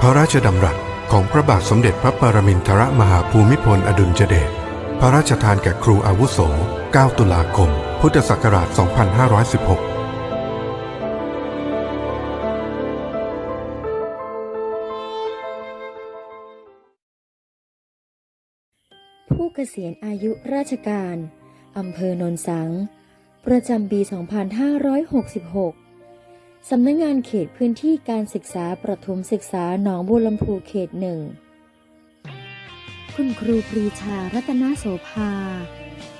พระราชดำรัสของพระบาทสมเด็จพระปรมินทรมหาภูมิพลอดุลยเดช พระราชทานแก่ครูอาวุโส 9 ตุลาคม พุทธศักราช 2516ผู้เกษียณอายุราชการ อำเภอโนนสัง ประจำปี 2566 สำนักงานเขตพื้นที่การศึกษาประถมศึกษาหนองบัวลำพูเขตหนึ่ง คุณครูปรีชารัตนโสภา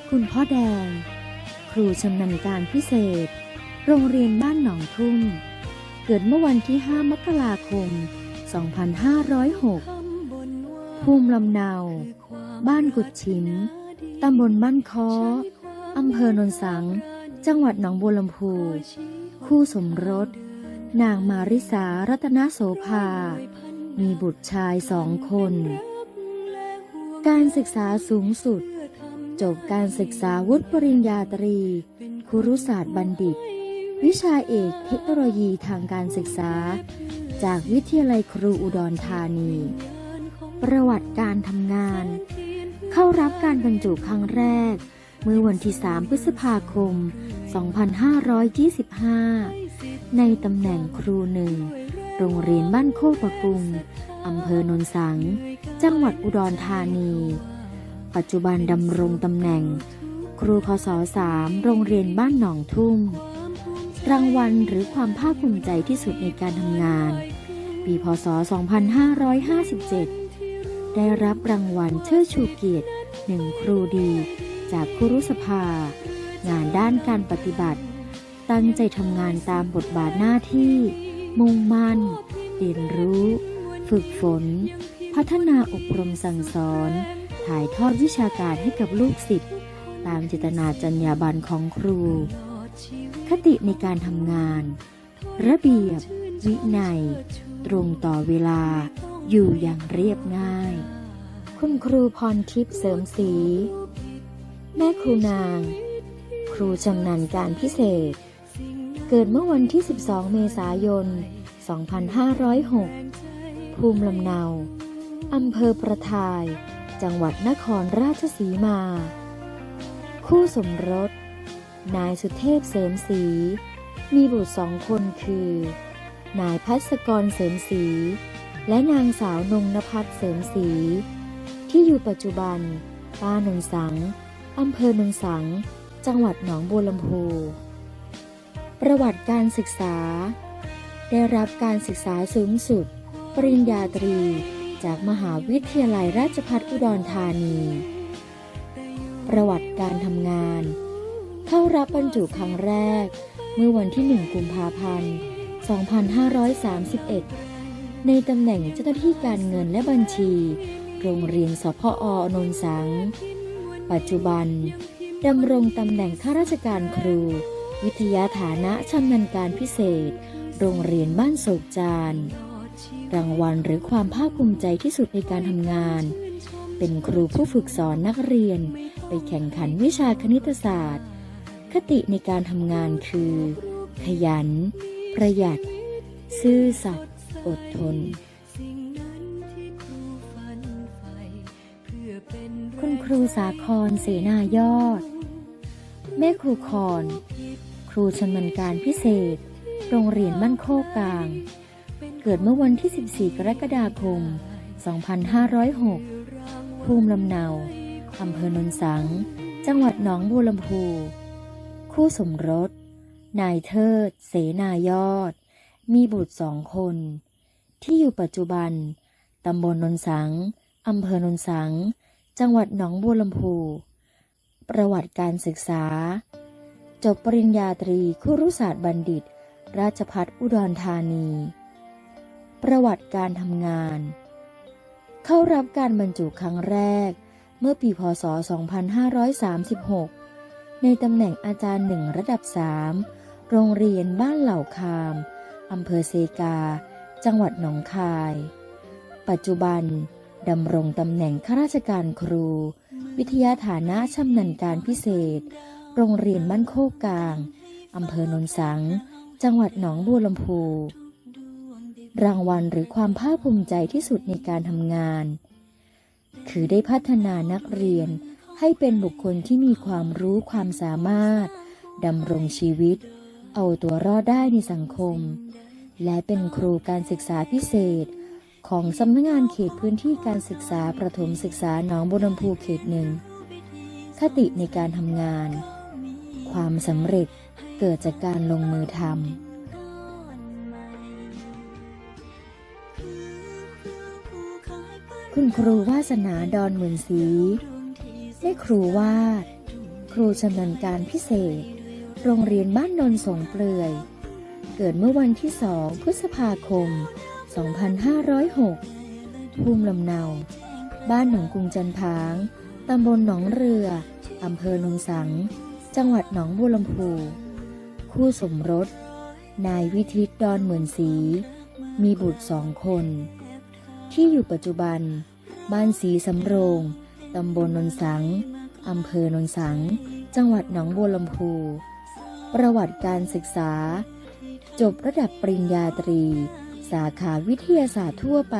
คุณพ่อแดง ครูชำนาญการพิเศษ โรงเรียนบ้านหนองทุ่ม เกิดเมื่อวันที่ 5 มกราคม 2506 ภูมิลำเนา บ้านกุดฉิม ตำบลบ้านคออำเภอโนนสัง จังหวัดหนองบัวลำพู คู่สมรส นางมาริสารัตนโสภา มีบุตรชายสองคน การศึกษาสูงสุด จบการศึกษาวุฒิปริญญาตรี ครุศาสตร์บัณฑิต วิชาเอกเทคโนโลยีทางการศึกษา จากวิทยาลัยครูอุดรธานี ประวัติการทำงาน เข้ารับการบรรจุครั้งแรกเมื่อวันที่ 3 พฤษภาคม 2525 ในตำแหน่งครูหนึ่ง โรงเรียนบ้านโคกปะกุงอำเภอโนนสัง จังหวัดอุดรธานี ปัจจุบันดำรงตำแหน่ง ครูคศ3โรงเรียนบ้านหนองทุ่ม รางวัลหรือความภาคภูมิใจที่สุดในการทำงาน ปีพศ 2557 ได้รับรางวัลเชิดชูเกียรติหนึ่งครูดี จากครุสภา งานด้านการปฏิบัติ ตั้งใจทำงานตามบทบาทหน้าที่ มุ่งมั่น เรียนรู้ ฝึกฝน พัฒนาอบรมสั่งสอน ถ่ายทอดวิชาการให้กับลูกศิษย์ตามเจตนาจรรยาบรรณของครู คติในการทำงาน ระเบียบ วินัย ตรงต่อเวลา อยู่อย่างเรียบง่าย คุณครูพรทิพย์เสริมศรีแม่ครูนาง ครูชำนาญการพิเศษ เกิดเมื่อวันที่ 12 เมษายน 2506 ภูมิลำเนา อำเภอประทาย จังหวัดนครราชสีมา คู่สมรส นายสุเทพเสริมศรี มีบุตรสองคนคือ นายพัศกรเสริมศรี และนางสาวนงนภัสเสริมศรีที่อยู่ปัจจุบันบ้านนนสัง อำเภอหนนสัง จังหวัดหนองบัวลำพูประวัติการศึกษา ได้รับการศึกษาสูงสุด ปริญญาตรี จากมหาวิทยาลัยราชภัฏอุดรธานี ประวัติการทำงาน เข้ารับบรรจุครั้งแรก เมื่อวันที่ 1 กุมภาพันธ์ 2531 ในตำแหน่งเจ้าหน้าที่การเงินและบัญชี โรงเรียนสพอนนสัง ปัจจุบัน ดำรงตำแหน่งข้าราชการครู วิทยาฐานะชำนาญการพิเศษ โรงเรียนบ้านโศกจานรางวัลหรือความภาคภูมิใจที่สุดในการทำงาน เป็นครูผู้ฝึกสอนนักเรียน ไปแข่งขันวิชาคณิตศาสตร์ คติในการทำงานคือ ขยัน ประหยัด ซื่อสัตย์อดทนคุณครูสาครเสนายอด แม่ครูคอน ครูชำนาญการพิเศษ โรงเรียนบ้านโคกกลาง เกิดเมื่อวันที่ 14 กรกฎาคม 2506 ภูมิลำเนา อำเภอโนนสัง จังหวัดหนองบัวลำพู คู่สมรส นายเทิด เสนายอด มีบุตรสองคน ที่อยู่ปัจจุบัน ตำบลนนสัง อำเภอโนนสัง จังหวัดหนองบัวลำพู ประวัติการศึกษา จบปริญญาตรีครุศาสตร์บัณฑิต ราชพัฒอุดรธานี ประวัติการทำงาน เข้ารับการบรรจุครั้งแรก เมื่อปีพศ 2536 ในตำแหน่งอาจารย์หนึ่งระดับ 3 โรงเรียนบ้านเหล่าคามอำเภอเซกา จังหวัดหนองคาย ปัจจุบันดำรงตำแหน่งข้าราชการครู วิทยาฐานะชำนาญการพิเศษ โรงเรียนบ้านโคกกลาง อำเภอโนนสัง จังหวัดหนองบัวลำพู รางวัลหรือความภาคภูมิใจที่สุดในการทำงาน คือได้พัฒนานักเรียนให้เป็นบุคคลที่มีความรู้ความสามารถดำรงชีวิต เอาตัวรอดได้ในสังคม และเป็นครูการศึกษาพิเศษ ของสำนักงานเขตพื้นที่การศึกษาประถมศึกษาหนองบัวลำพูเขตหนึ่ง คติในการทำงาน ความสำเร็จเกิดจากการลงมือทำคุณครูวาสนาดอนเหมือนสีได้ครูวาด ครูชำนาญการพิเศษ โรงเรียนบ้านนนสงเปลือย เกิดเมื่อวันที่2พฤษภาคม 2506 ภูมิลำเนา บ้านหนองกุงจันทาง ตำบลหนองเรือ อำเภอโนนสัง จังหวัดหนองบัวลำพู คู่สมรส นายวิทิตดอนเหมือนสี มีบุตรสองคน ที่อยู่ปัจจุบัน บ้านสีสำโรง ตำบลนนสัง อำเภอนนสัง จังหวัดหนองบัวลำพู ประวัติการศึกษา จบระดับปริญญาตรี สาขาวิทยาศาสตร์ทั่วไป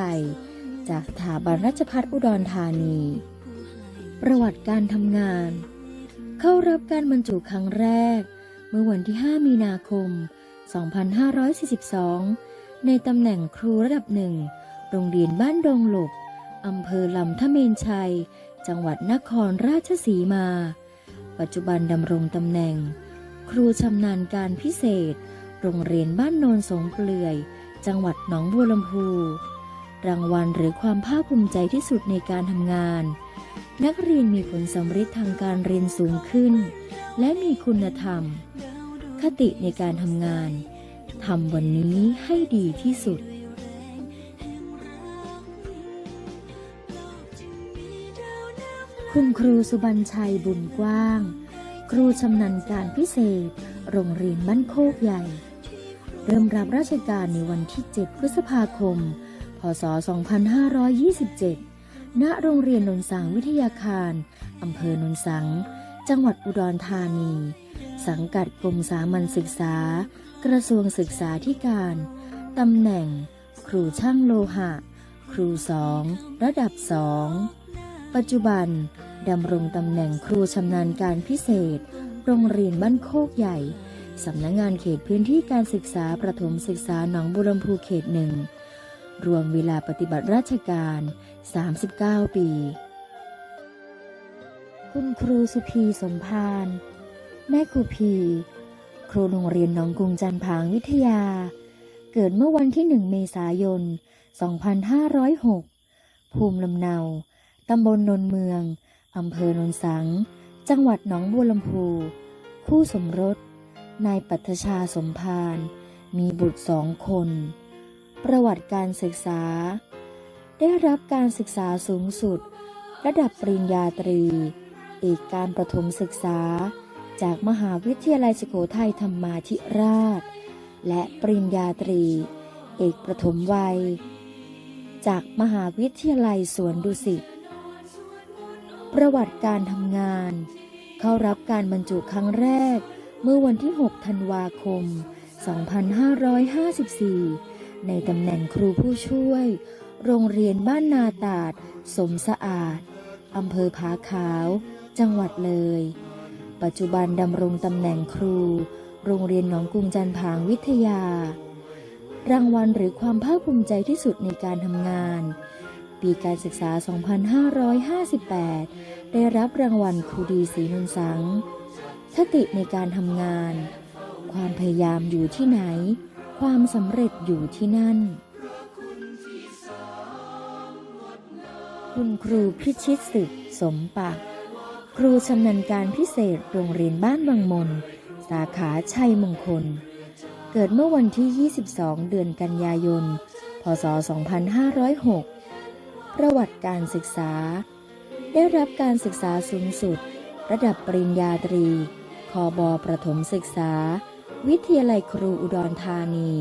จากสถาบันราชภัฏอุดรธานี ประวัติการทำงาน เข้ารับการบรรจุครั้งแรก เมื่อวันที่ 5 มีนาคม 2542 ในตำแหน่งครูระดับหนึ่ง โรงเรียนบ้านดงหลบอำเภอลำทะเมนชัย จังหวัดนครราชสีมา ปัจจุบันดำรงตำแหน่ง ครูชำนาญการพิเศษ โรงเรียนบ้านโนนสงเปลือย จังหวัดหนองบัวลำพูรางวัลหรือความภาคภูมิใจที่สุดในการทำงาน นักเรียนมีผลสำเร็จทางการเรียนสูงขึ้น และมีคุณธรรม คติในการทำงานทำวันนี้ให้ดีที่สุดคุณครูสุบัญชัยบุญกว้าง ครูชำนาญการพิเศษ โรงเรียนบ้านโคกใหญ่ เริ่มรับราชการในวันที่ 7 พฤษภาคม พศ 2527 ณ โรงเรียนนนสังวิทยาคาร อำเภอนนสัง จังหวัดอุดรธานี สังกัดกรมสามัญศึกษา กระทรวงศึกษาธิการ ตำแหน่ง ครูช่างโลหะ ครูสอง ระดับสอง ปัจจุบันดำรงตำแหน่งครูชำนาญการพิเศษ โรงเรียนบ้านโคกใหญ่ สำนักงงานเขตพื้นที่การศึกษาประถมศึกษาหนองบุรมพูเขตหนึ่งรวมเวลาปฏิบัติราชการ 39 ปี คุณครูสุพีสมพาน แม่ครูพี ครูโรงเรียนหนองกรุงจันทร์ผางวิทยา เกิดเมื่อวันที่ 1 เมษายน 2506 ภูมิลำเนา ตำบลนนเมือง อำเภอนนสัง จังหวัดหนองบัวลำพู คู่สมรส นายปัทชาสมพาน มีบุตรสองคน ประวัติการศึกษา ได้รับการศึกษาสูงสุด ระดับปริญญาตรี เอกการประถมศึกษา จากมหาวิทยาลัยสุโขทัยธรรมาธิราช และปริญญาตรี เอกประถมวัย จากมหาวิทยาลัยสวนดุสิตประวัติการทำงาน เข้ารับการบรรจุครั้งแรก เมื่อวันที่ 6 ธันวาคม 2554 ในตำแหน่งครูผู้ช่วย โรงเรียนบ้านนาตาด สมสะอาด อำเภอผาขาว จังหวัดเลย ปัจจุบันดำรงตำแหน่งครู โรงเรียนหนองกุงจันทร์ผางวิทยา รางวัลหรือความภาคภูมิใจที่สุดในการทำงาน ปีการศึกษา 2558 ได้รับรางวัลครูดีศรีนนสัง คติในการทำงาน ความพยายามอยู่ที่ไหน ความสำเร็จอยู่ที่นั่น คุณครูพิชิตศึกสมปากครูชำนาญการพิเศษโรงเรียนบ้านบางมน สาขาชัยมงคล เกิดเมื่อวันที่ 22 เดือนกันยายน พศ 2506 ประวัติการศึกษา ได้รับการศึกษาสูงสุด ระดับปริญญาตรี คอบอประถมศึกษา วิทยาลัยครูอุดรธานี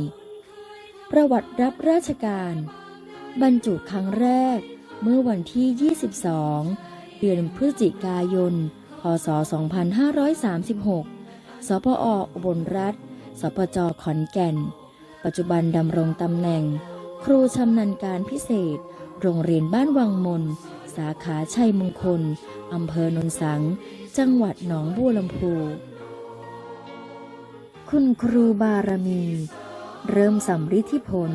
ประวัติรับราชการ บรรจุครั้งแรกเมื่อวันที่ 22 เดือนพฤศจิกายน พศ 2536 สปออุบลรัฐ สปจขอนแก่น ปัจจุบันดำรงตำแหน่ง ครูชำนาญการพิเศษ โรงเรียนบ้านวังมน สาขาชัยมงคล อำเภอโนนสัง จังหวัดหนองบัวลำพู คุณครูบารมี เริ่มสำฤทธิผล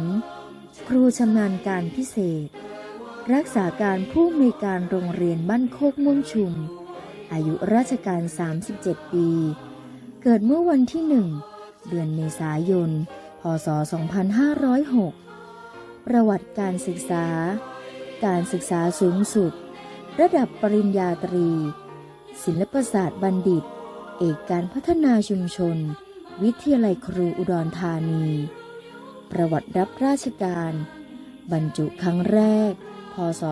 ครูชำนาญการพิเศษ รักษาการผู้อำนการโรงเรียนบ้านโคกม่วงชุม อายุราชการ 37 ปี เกิดเมื่อวันที่หนึ่งเดือนเมษายน พศ 2506 ประวัติการศึกษา การศึกษาสูงสุด ระดับปริญญาตรี ศิลปศาสตร์บัณฑิต เอกการพัฒนาชุมชน วิทยาลัยครูอุดรธานี ประวัติรับราชการ บรรจุครั้งแรก พศ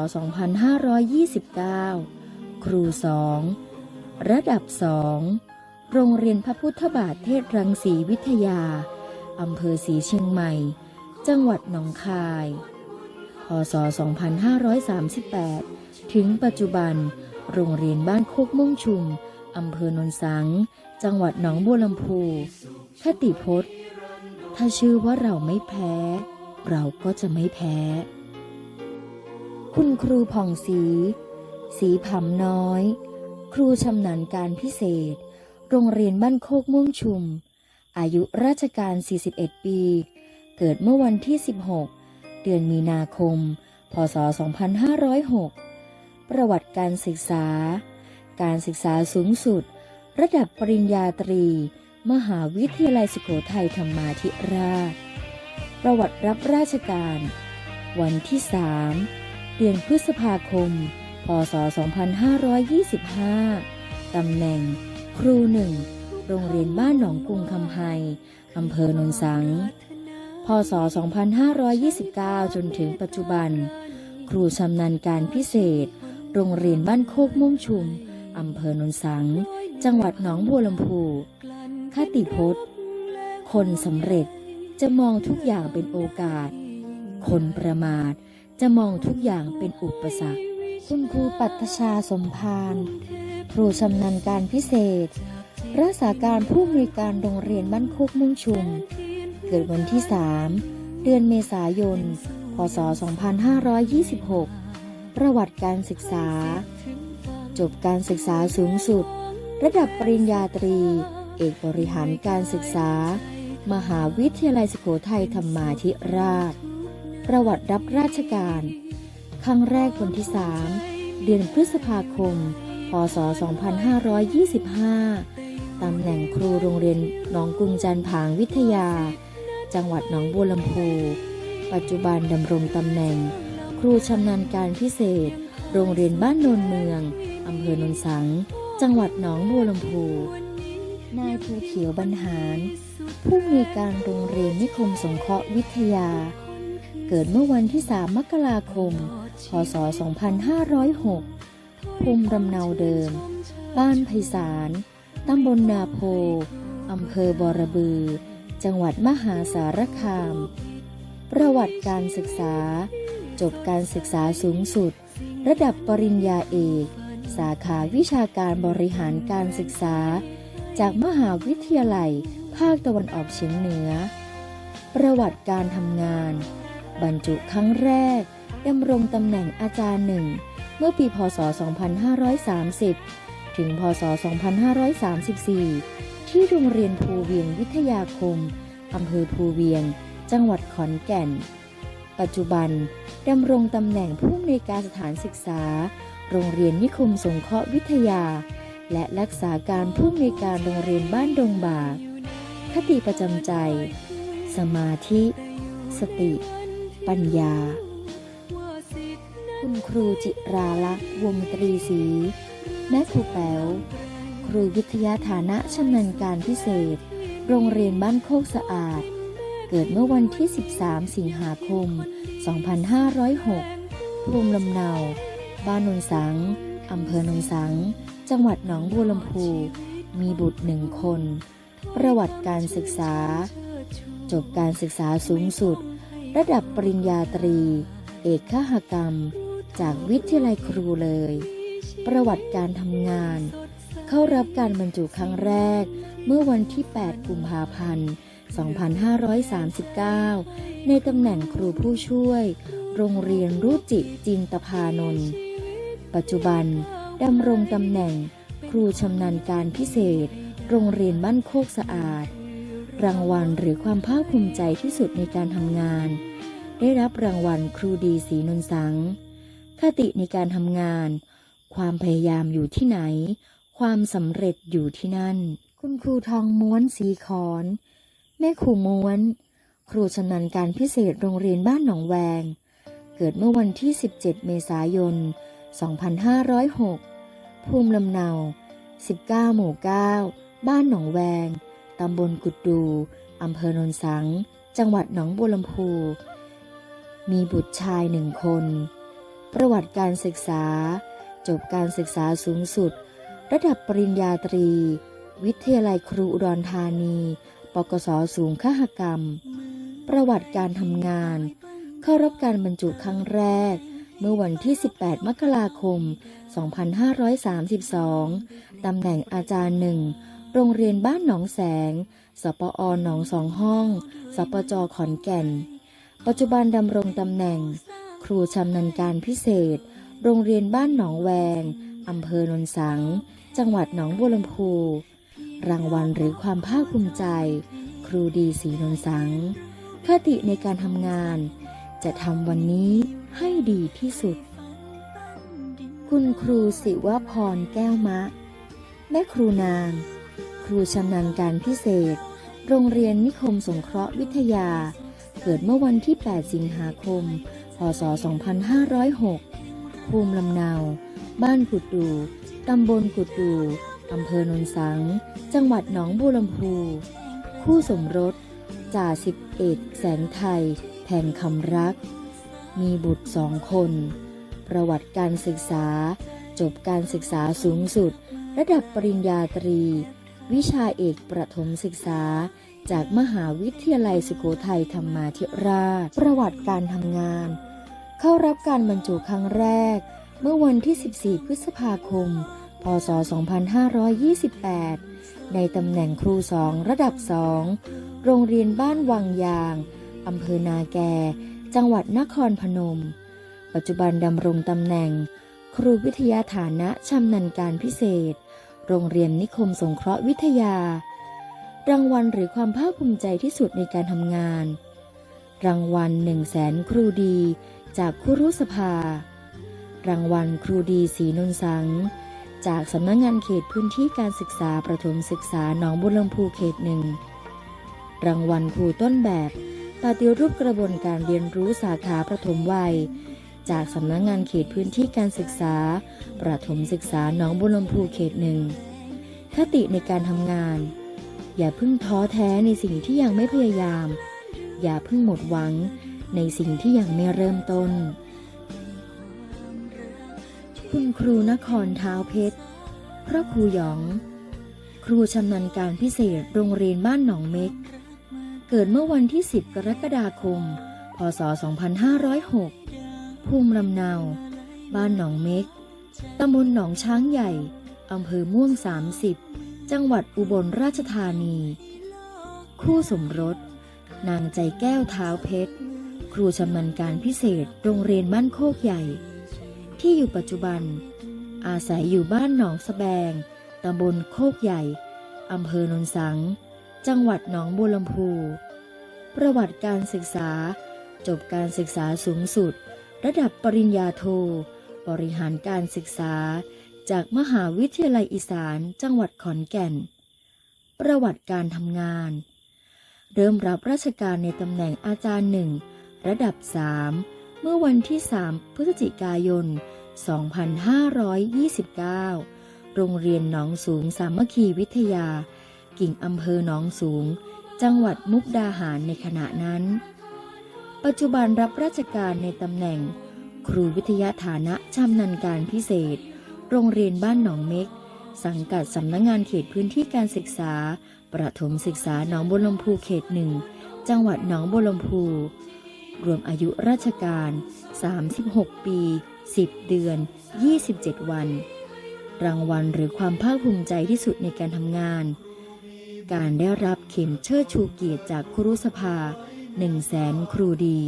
2529 ครูสองระดับสองโรงเรียนพระพุทธบาทเทศรังสีวิทยา อำเภอศรีเชียงใหม่ จังหวัดหนองคาย พศ 2538 ถึงปัจจุบัน โรงเรียนบ้านโคกม่วงชุม อำเภอโนนสัง จังหวัดหนองบัวลำพูคติพจน์ ถ้าชื่อว่าเราไม่แพ้ เราก็จะไม่แพ้ คุณครูผ่องศรีสีผำน้อย ครูชำนาญการพิเศษ โรงเรียนบ้านโคกม่วงชุม อายุราชการ 41 ปี เกิดเมื่อวันที่ 16 เดือนมีนาคม พศ 2506 ประวัติการศึกษา การศึกษาสูงสุด ระดับปริญญาตรี มหาวิทยาลัยสุโขทัยธรรมาธิราช ประวัติรับราชการ วันที่3เดือนพฤษภาคม พศ 2525 ตำแหน่ง ครูหนึ่ง โรงเรียนบ้านหนองกุงคำไฮอำเภอโนนสัง พศ 2529 จนถึงปัจจุบัน ครูชำนาญการพิเศษ โรงเรียนบ้านโคกม่วงชุม อำเภอนนสัง จังหวัดหนองบัวลำพูคติพจน์ คนสำเร็จจะมองทุกอย่างเป็นโอกาส คนประมาทจะมองทุกอย่างเป็นอุปสรรค คุณครูปัตชาสมพานครูชำนาญการพิเศษ รักษาการผู้อำนวยการโรงเรียนบ้านโคกมุ่งชุม เกิดวันที่ 3 เดือนเมษายน พศ 2526 ประวัติการศึกษา จบการศึกษาสูงสุด ระดับปริญญาตรี เอกบริหารการศึกษา มหาวิทยาลัยสุโขทัยธรรมาธิราช ประวัติรับราชการ ครั้งแรกวันที่ 3 เดือนพฤษภาคม พศ 2525 ตำแหน่งครูโรงเรียนหนองกรุงจันผางวิทยา จังหวัดหนองบัวลำพู ปัจจุบันดำรงตำแหน่ง ครูชำนาญการพิเศษ โรงเรียนบ้านโนนเมืองอำเภอโนนสัง จังหวัดหนองบัวลำพู นายภูเขียวบรรหาร ผู้อำนวยการโรงเรียนนิคมสงเคราะห์วิทยา เกิดเมื่อวันที่ 3 มกราคม พศ 2506 ภูมิลำเนาเดิม บ้านไพศาลตำบลนาโพอำเภอบอระบือ จังหวัดมหาสารคาม ประวัติการศึกษา จบการศึกษาสูงสุด ระดับปริญญาเอก สาขาวิชาการบริหารการศึกษา จากมหาวิทยาลัย ภาคตะวันออกเฉียงเหนือ ประวัติการทำงาน บรรจุครั้งแรกดำรงตำแหน่งอาจารย์หนึ่ง เมื่อปีพศ 2530 ถึงพศ 2534 ที่โรงเรียนภูเวียงวิทยาคมอำเภอภูเวียง จังหวัดขอนแก่น ปัจจุบัน ดำรงตำแหน่งผู้อำนวยการสถานศึกษา โรงเรียนนิคมสงเคราะห์วิทยา และรักษาการผู้อำนวยการโรงเรียนบ้านดงบากคติประจำใจ สมาธิ สติ ปัญญา คุณครูจิราลักษ์วงตรีศรีแม่ครูแป๋วครูวิทยาฐานะชำนาญการพิเศษ โรงเรียนบ้านโคกสะอาด เกิดเมื่อวันที่ 13 สิงหาคม 2506 ภูมิลำเนา บ้านนนสัง อำเภอนนสัง จังหวัดหนองบัวลำพู มีบุตรหนึ่งคน ประวัติการศึกษา จบการศึกษาสูงสุด ระดับปริญญาตรี เอกขหกรรม จากวิทยาลัยครูเลย ประวัติการทำงาน เข้ารับการบรรจุครั้งแรกเมื่อวันที่ 8 กุมภาพันธ์ 2539 ในตำแหน่งครูผู้ช่วย โรงเรียนรุจิจินตภานนท์ ปัจจุบันดำรงตำแหน่งครูชำนาญการพิเศษ โรงเรียนบ้านโคกสะอาด รางวัลหรือความภาคภูมิใจที่สุดในการทำงาน ได้รับรางวัลครูดีศรีนนสัง คติในการทำงาน ความพยายามอยู่ที่ไหน ความสำเร็จอยู่ที่นั่น คุณครูทองม้วนสีขอน แม่ครูม้วน ครูชำนาญการพิเศษโรงเรียนบ้านหนองแวง เกิดเมื่อวันที่ 17 เมษายน 2506 ภูมิลำเนา 19 หมู่ 9 บ้านหนองแวง ตำบลกุดดู อำเภอโนนสัง จังหวัดหนองบัวลำพู มีบุตรชายหนึ่งคน ประวัติการศึกษา จบการศึกษาสูงสุด ระดับปริญญาตรี วิทยาลัยครูอุดรธานี ปกศสูงขหกรรม ประวัติการทำงาน เข้ารับการบรรจุครั้งแรก เมื่อวันที่ 18 มกราคม 2532 ตำแหน่งอาจารย์หนึ่ง โรงเรียนบ้านหนองแสง สปอหนองสองห้อง สปจขอนแก่น ปัจจุบันดำรงตำแหน่ง ครูชำนาญการพิเศษ โรงเรียนบ้านหนองแวงอำเภอโนนสัง จังหวัดหนองบัวลำพู รางวัลหรือความภาคภูมิใจ ครูดีศรีนนสัง คติในการทำงาน จะทำวันนี้ให้ดีที่สุด คุณครูสิวพรแก้วมะ แม่ครูนาง ครูชำนาญการพิเศษ โรงเรียนนิคมสงเคราะห์วิทยา เกิดเมื่อวันที่ 8 สิงหาคม พศ 2506 ภูมิลำเนา บ้านกุดดู ตำบลกุดดู อำเภอโนนสัง จังหวัดหนองบัวลำพู คู่สมรส จ่าสิบเอกแสงไทยแผ่นคำรัก มีบุตรสองคน ประวัติการศึกษา จบการศึกษาสูงสุด ระดับปริญญาตรี วิชาเอกประถมศึกษา จากมหาวิทยาลัยสุโขทัยธรรมาธิราช ประวัติการทำงาน เข้ารับการบรรจุครั้งแรก เมื่อวันที่ 14 พฤษภาคม พศ 2528 ในตำแหน่งครูสองระดับสองโรงเรียนบ้านวังยางอำเภอนาแก จังหวัดนครพนม ปัจจุบันดำรงตำแหน่ง ครูวิทยาฐานะชำนาญการพิเศษ โรงเรียนนิคมสงเคราะห์วิทยา รางวัลหรือความภาคภูมิใจที่สุดในการทำงาน รางวัลหนึ่งแสนครูดี จากครุสภา รางวัลครูดีศรีนนสัง จากสำนักงงานเขตพื้นที่การศึกษาประถมศึกษาหนองบุรลำพูเขตหนึ่งรางวัลครูต้นแบบปฏิรูปกระบวนการเรียนรู้สาขาประถมวัย จากสำนักงงานเขตพื้นที่การศึกษา ประถมศึกษาหนองบุรลำพูเขตหนึ่งคติในการทำงาน อย่าเพิ่งท้อแท้ในสิ่งที่ยังไม่พยายาม อย่าเพิ่งหมดหวังในสิ่งที่ยังไม่เริ่มต้น คุณครูนครเท้าเพชร พระครูหยอง ครูชำนาญการพิเศษโรงเรียนบ้านหนองเม็ก เกิดเมื่อวันที่ 10 กรกฎาคม พศ 2506 ภูมิลำเนา บ้านหนองเม็ก ตำบลหนองช้างใหญ่ อำเภอม่วง 30 จังหวัดอุบลราชธานี คู่สมรส นางใจแก้วเท้าเพชร ครูชำนาญการพิเศษโรงเรียนบ้านโคกใหญ่ ที่อยู่ปัจจุบัน อาศัยอยู่บ้านหนองสะแบง ตำบลโคกใหญ่ อำเภอโนนสัง จังหวัดหนองบัวลำพู ประวัติการศึกษา จบการศึกษาสูงสุด ระดับปริญญาโท บริหารการศึกษา จากมหาวิทยาลัยอีสานจังหวัดขอนแก่น ประวัติการทำงาน เริ่มรับราชการในตำแหน่งอาจารย์หนึ่งระดับ 3 เมื่อวันที่ 3 พฤศจิกายน 2529 โรงเรียนหนองสูงสามัคคีวิทยา กิ่งอำเภอหนองสูง จังหวัดมุกดาหารในขณะนั้น ปัจจุบันรับราชการในตำแหน่ง ครูวิทยาฐานะชำนาญการพิเศษ โรงเรียนบ้านหนองเม็ก สังกัดสำนักงงานเขตพื้นที่การศึกษา ประถมศึกษาหนองบัวลำพูเขตหนึ่ง จังหวัดหนองบัวลำพู รวมอายุราชการ 36 ปี 10 เดือน 27 วัน รางวัลหรือความภาคภูมิใจที่สุดในการทำงาน การได้รับเข็มเชิดชูเกียรติจากครุสภา 1 0 0 0 0แสนครูดี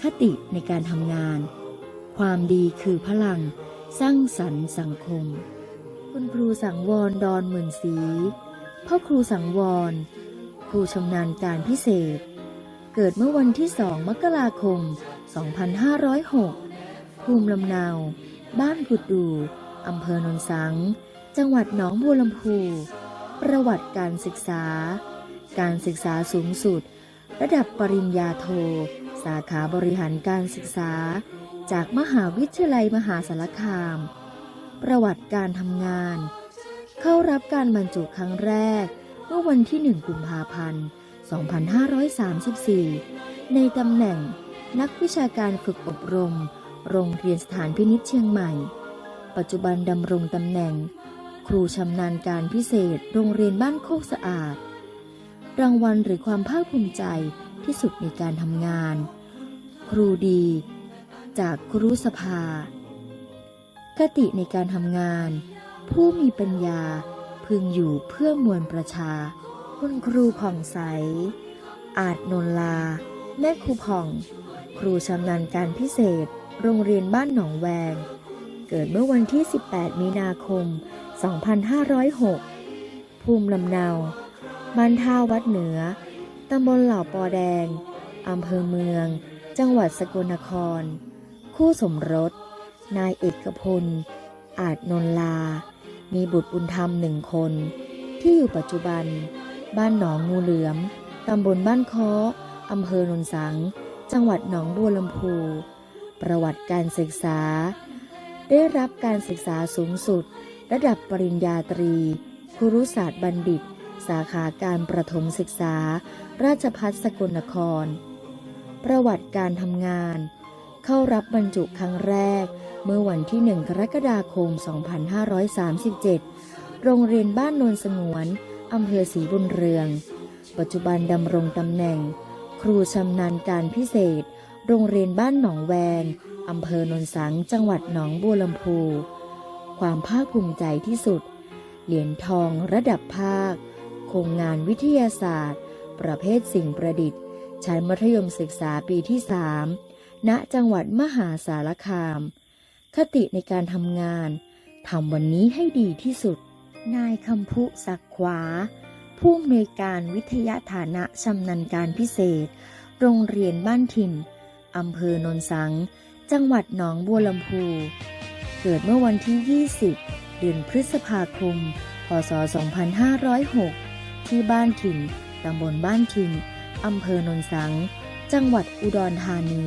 คติในการทำงาน ความดีคือพลัง สร้างสรรค์สังคม คุณครูสังวรดอนหมื่นศรีพ่อครูสังวร ครูชำนาญการพิเศษ เกิดเมื่อวันที่ 2 มกราคม 2506 ภูมิลำเนา บ้านกุดดู อำเภอโนนสัง จังหวัดหนองบัวลำพู ประวัติการศึกษา การศึกษาสูงสุด ระดับปริญญาโท สาขาบริหารการศึกษา จากมหาวิทยาลัยมหาสารคาม ประวัติการทำงาน เข้ารับการบรรจุครั้งแรก เมื่อวันที่ 1 กุมภาพันธ์ 2534 ในตำแหน่งนักวิชาการฝึกอบรม โรงเรียนสถานพินิจเชียงใหม่ ปัจจุบันดำรงตำแหน่ง ครูชำนาญการพิเศษโรงเรียนบ้านโคกสะอาด รางวัลหรือความภาคภูมิใจที่สุดในการทำงาน ครูดี จากครูสภา คติในการทำงาน ผู้มีปัญญาพึงอยู่เพื่อมวลประชา คุณครูผ่องใส อาจนนลา แม่ครูผ่อง ครูชำนาญการพิเศษ โรงเรียนบ้านหนองแวง เกิดเมื่อวันที่ 18 มีนาคม 2506 ภูมิลำเนา บ้านท่าวัดเหนือ ตำบลเหล่าปอแดง อำเภอเมือง จังหวัดสกลนคร คู่สมรส นายเอกพล อาจนนลา มีบุตรบุญธรรมหนึ่งคนที่อยู่ปัจจุบัน บ้านหนองงูเหลือม ตำบลบ้านค้ออำเภอโนนสัง จังหวัดหนองบัวลำพู ประวัติการศึกษา ได้รับการศึกษาสูงสุด ระดับปริญญาตรี ครุศาสตร์บัณฑิต สาขาการประถมศึกษา ราชพัฒสกลนคร ประวัติการทำงาน เข้ารับบรรจุครั้งแรก เมื่อวันที่ 1 กรกฎาคม 2537 โรงเรียนบ้านโนนสงวน อำเภอศรีบุญเรือง ปัจจุบันดำรงตำแหน่ง ครูชำนาญการพิเศษ โรงเรียนบ้านหนองแวงอำเภอโนนสังจังหวัดหนองบัวลำพู ความภาคภูมิใจที่สุด เหรียญทองระดับภาค โครงงานวิทยาศาสตร์ ประเภทสิ่งประดิษฐ์ ชั้นมัธยมศึกษาปีที่3ณจังหวัดมหาสารคาม คติในการทำงานทำวันนี้ให้ดีที่สุด นายคำพุศักขวา ผู้อำนวยการวิทยาฐานะชำนาญการพิเศษ โรงเรียนบ้านถิ่นอำเภอโนนสัง จังหวัดหนองบัวลำพู เกิดเมื่อวันที่ 20 เดือนพฤษภาคม พศ 2506 ที่บ้านถิ่นตำบลบ้านถิ่นอำเภอโนนสัง จังหวัดอุดรธานี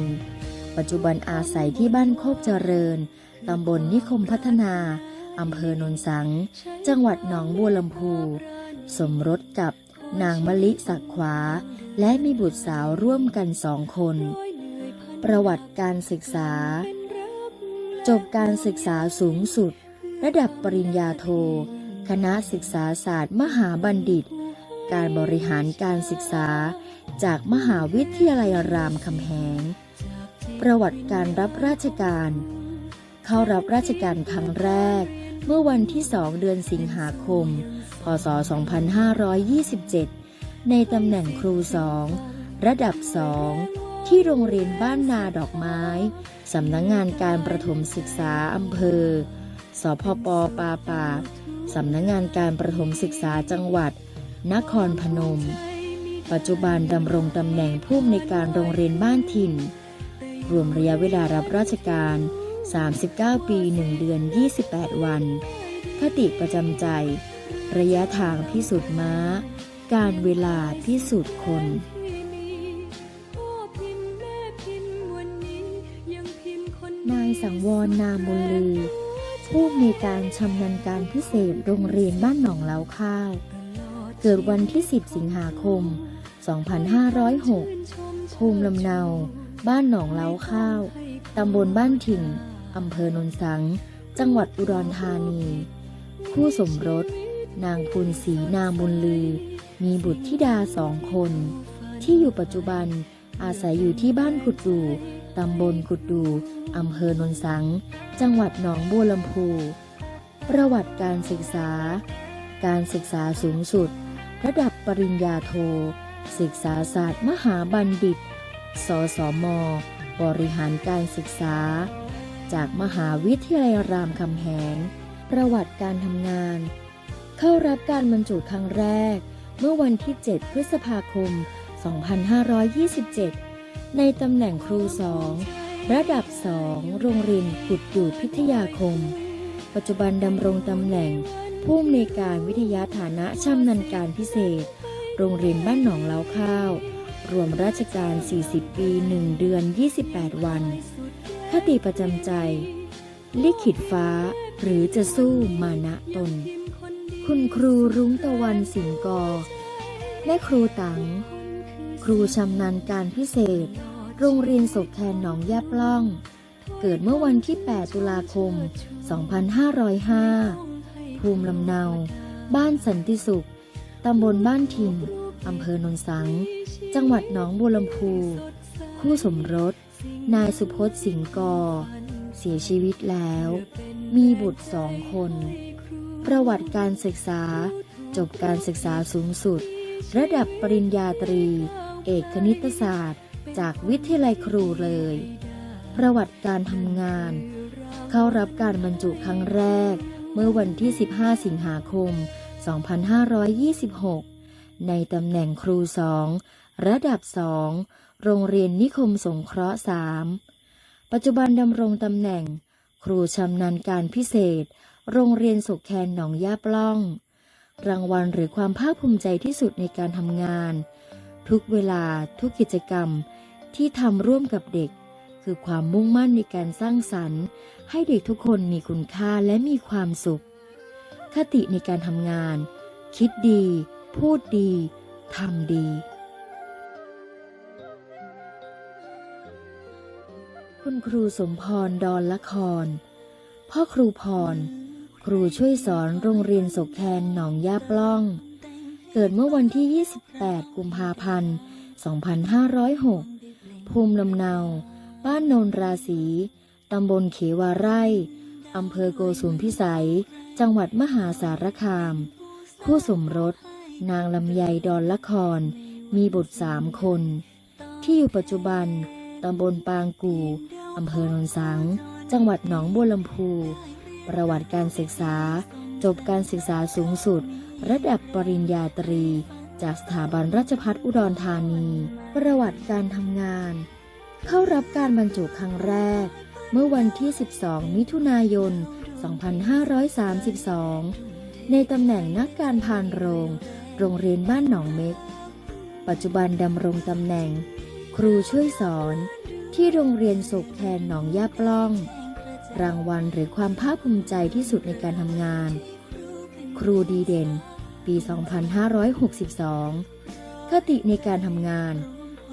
ปัจจุบันอาศัยที่บ้านโคกเจริญ ตำบลนิคมพัฒนา อำเภอโนนสัง จังหวัดหนองบัวลำพู สมรสกับนางมะลิศักขวา และมีบุตรสาวร่วมกันสองคน ประวัติการศึกษา จบการศึกษาสูงสุด ระดับปริญญาโท คณะศึกษาศาสตร์มหาบัณฑิต การบริหารการศึกษา จากมหาวิทยาลัยรามคำแหง ประวัติการรับราชการ เข้ารับราชการครั้งแรก เมื่อวันที่2เดือนสิงหาคม พศ 2527 ในตำแหน่งครูสองระดับสองที่โรงเรียนบ้านนาดอกไม้ สำนักงงานการประถมศึกษาอำเภอ สพปปาปาสำนักงงานการประถมศึกษาจังหวัด นครพนม ปัจจุบันดำรงตำแหน่งผู้อำนวยการโรงเรียนบ้านถิ่น รวมระยะเวลารับราชการ 39 ปี 1 เดือน 28 วัน คติประจำใจ ระยะทางพิสูจน์ม้า การเวลาพิสูจน์คนนายสังวรนามบุลือ ผู้มีการชำนาญการพิเศษโรงเรียนบ้านหนองเล้าข้าวเกิดวันที่ 10 สิงหาคม 2506 ภูมิลำเนา บ้านหนองเล้าข้าว ตำบลบ้านถิ่น อำเภอโนนสัง จังหวัดอุดรธานี คู่สมรส นางพูนศรีนามบุญลือ มีบุตรธิดาสองคน ที่อยู่ปัจจุบันอาศัยอยู่ที่บ้านกุดดูตำบลกุดดูอำเภอโนนสัง จังหวัดหนองบัวลำพู ประวัติการศึกษา การศึกษาสูงสุด ระดับปริญญาโท ศึกษาศาสตร์มหาบัณฑิต สสม บริหารการศึกษา จากมหาวิทยาลัยรามคำแหง ประวัติการทำงาน เข้ารับการบรรจุครั้งแรก เมื่อวันที่ 7 พฤษภาคม 2527 ในตำแหน่งครูสองระดับ2โรงเรียนกุดอยู่พิทยาคม ปัจจุบันดำรงตำแหน่ง ผู้อำนวยการวิทยาฐานะชำนาญการพิเศษ โรงเรียนบ้านหนองเล้าข้าว รวมราชการ 40 ปี 1 เดือน 28 วัน คติประจำใจ ลิขิตฟ้าหรือจะสู้มานะตน คุณครูรุ้งตะวันสิงกอและครูตัง ครูชำนาญการพิเศษ โรงเรียนศกแคนหนองยาปล้อง เกิดเมื่อวันที่ 8 ตุลาคม 2505 ภูมิลำเนา บ้านสันติสุข ตำบลบ้านถิ่นอำเภอโนนสัง จังหวัดหนองบัวลำพู คู่สมรส นายสุพจน์สิงห์กอ เสียชีวิตแล้ว มีบุตรสองคน ประวัติการศึกษา จบการศึกษาสูงสุด ระดับปริญญาตรี เอกคณิตศาสตร์ จากวิทยาลัยครูเลย ประวัติการทำงาน เข้ารับการบรรจุครั้งแรก เมื่อวันที่ 15 สิงหาคม 2526 ในตำแหน่งครูสองระดับ2 โรงเรียนนิคมสงเคราะห์3ปัจจุบันดำรงตำแหน่ง ครูชำนาญการพิเศษ โรงเรียนสุขแคนหนองย่าปล้อง รางวัลหรือความภาคภูมิใจที่สุดในการทำงาน ทุกเวลาทุกกิจกรรมที่ทำร่วมกับเด็ก คือความมุ่งมั่นในการสร้างสรรค์ ให้เด็กทุกคนมีคุณค่าและมีความสุข คติในการทำงาน คิดดี พูดดีทำดี คุณครูสมพรดอนละคร พ่อครูพร ครูช่วยสอนโรงเรียนศกแคนหนองย่าปล้อง เกิดเมื่อวันที่ 28 กุมภาพันธ์ 2506 ภูมิลำเนา บ้านโนนราศีตำบลเขวาไร่ อำเภอโกสุมพิสัย จังหวัดมหาสารคาม คู่สมรส นางลำไยดอนละคร มีบุตรสามคน ที่อยู่ปัจจุบัน ตำบลปางกู่อำเภอโนนสัง จังหวัดหนองบัวลำพู ประวัติการศึกษา จบการศึกษาสูงสุด ระดับปริญญาตรี จากสถาบันราชภัฏอุดรธานี ประวัติการทำงาน เข้ารับการบรรจุครั้งแรก เมื่อวันที่ 12 มิถุนายน 2532 ในตำแหน่งนักการพานโรง โรงเรียนบ้านหนองเม็ก ปัจจุบันดำรงตำแหน่ง ครูช่วยสอนที่โรงเรียนสุขแทนหนองย่าปล้อง รางวัลหรือความภาคภูมิใจที่สุดในการทำงาน ครูดีเด่น ปี 2562 คติในการทำงาน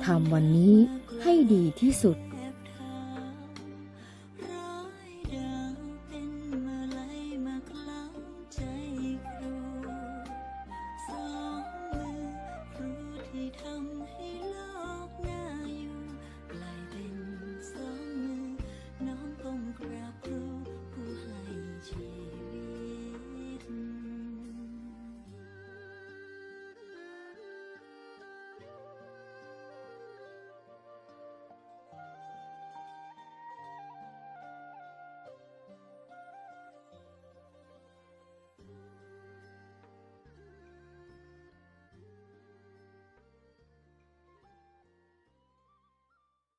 ทำวันนี้ให้ดีที่สุด